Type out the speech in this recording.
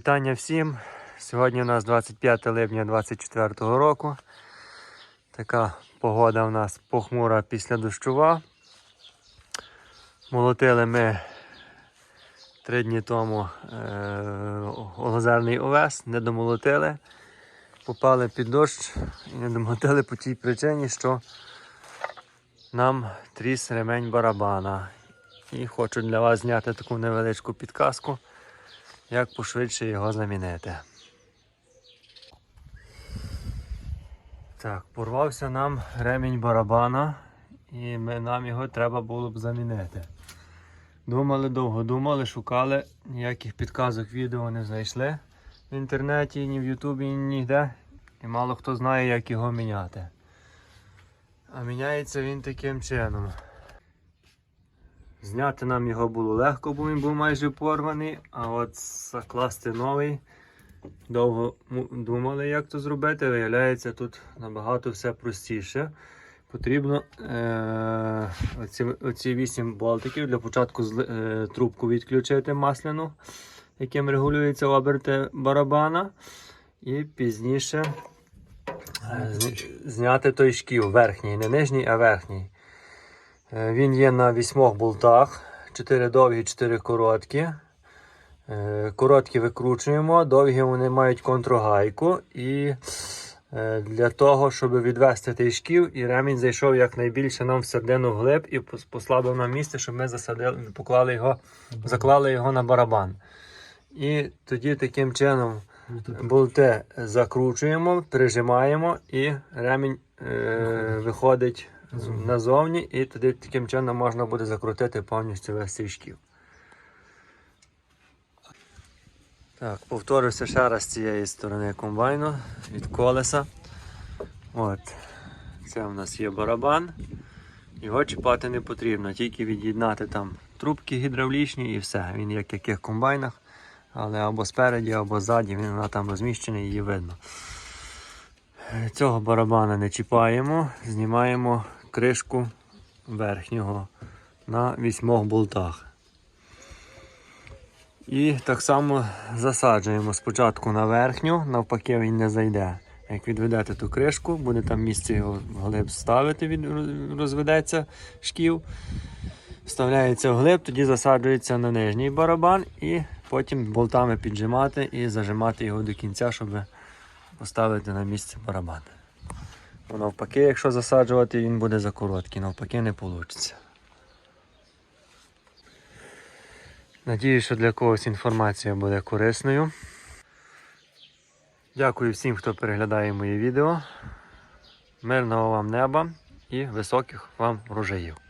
Вітання всім. Сьогодні у нас 25 липня 2024 року. Така погода у нас похмура після дощова. Молотили ми три дні тому е- озерний овес, не домолотили, попали під дощ і не домолотили по тій причині, що нам тріс ремень барабана. І хочу для вас зняти таку невеличку підказку як пошвидше його замінити. Так, порвався нам ремінь барабана, і ми, нам його треба було б замінити. Думали довго, думали, шукали, ніяких підказок відео не знайшли в інтернеті, ні в Ютубі, ні ніде. І мало хто знає, як його міняти. А міняється він таким чином. Зняти нам його було легко, бо він був майже порваний, а от закласти новий. Довго думали, як то зробити. Виявляється, тут набагато все простіше. Потрібно е- оці, оці 8 болтиків для початку е- трубку відключити масляну, яким регулюється оберти барабана. І пізніше е, зняти той шків верхній, не нижній, а верхній. Е, Він є на вісьмох болтах. 4 довгі, 4 короткі. Е, Короткі викручуємо, довгі вони мають контргайку. І е, для того, щоб відвести той шків, і ремінь зайшов якнайбільше нам всередину вглиб і послабив нам місце, щоб ми засадили, поклали його, заклали його на барабан. І тоді таким чином болти закручуємо, прижимаємо і ремінь е, виходить назовні, і тоді таким чином можна буде закрутити повністю весь цей шків. Так, повторюся ще раз з цієї сторони комбайну від колеса. От. Це у нас є барабан. Його чіпати не потрібно, тільки від'єднати там трубки гідравлічні і все. Він як в яких комбайнах, але або спереді, або ззаді, він вона там розміщений, її видно. Цього барабана не чіпаємо, знімаємо кришку верхнього на вісьмох болтах. І так само засаджуємо спочатку на верхню, навпаки він не зайде. Як відведете ту кришку, буде там місце його вглиб ставити, від, розведеться шків. Вставляється вглиб, тоді засаджується на нижній барабан і потім болтами піджимати і зажимати його до кінця, щоб поставити на місце барабан. Навпаки, якщо засаджувати, він буде за короткий, навпаки не вийде. Надію, що для когось інформація буде корисною. Дякую всім, хто переглядає мої відео. Мирного вам неба і високих вам врожаїв.